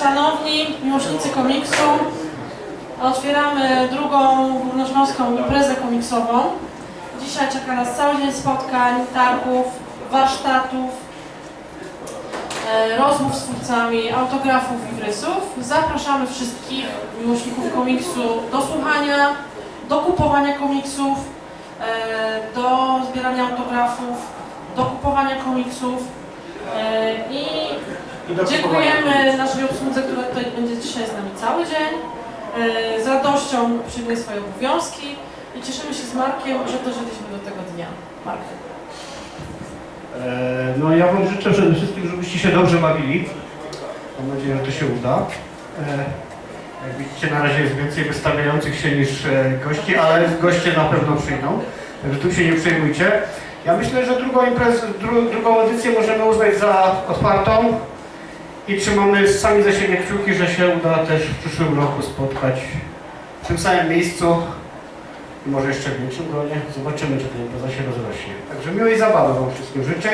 Szanowni miłośnicy komiksu, otwieramy drugą górnośląską imprezę komiksową. Dzisiaj czeka nas cały dzień spotkań, targów, warsztatów, e, rozmów z twórcami, autografów i rysów. Zapraszamy wszystkich miłośników komiksu do słuchania, do kupowania komiksów, e, do zbierania autografów, do kupowania komiksów e, i Dziękujemy naszej obsłudze, która tutaj będzie dzisiaj z nami cały dzień. E, Z radością przyjmuje swoje obowiązki i cieszymy się z Markiem, że dożyliśmy do tego dnia. Mark. E, No ja Wam życzę przede wszystkim, żebyście się dobrze bawili. Mam nadzieję, że to się uda. E, Jak widzicie, na razie jest więcej wystawiających się niż gości, ale goście na pewno przyjdą. Także tu się nie przejmujcie. Ja myślę, że drugą imprezę, dru, drugą edycję możemy uznać za otwartą i trzymamy sami za siebie kciuki, że się uda też w przyszłym roku spotkać w tym samym miejscu i może jeszcze w większym gronie. Zobaczymy, czy ta impreza się rozrośnie. Także miłej zabawy Wam wszystkim życzę.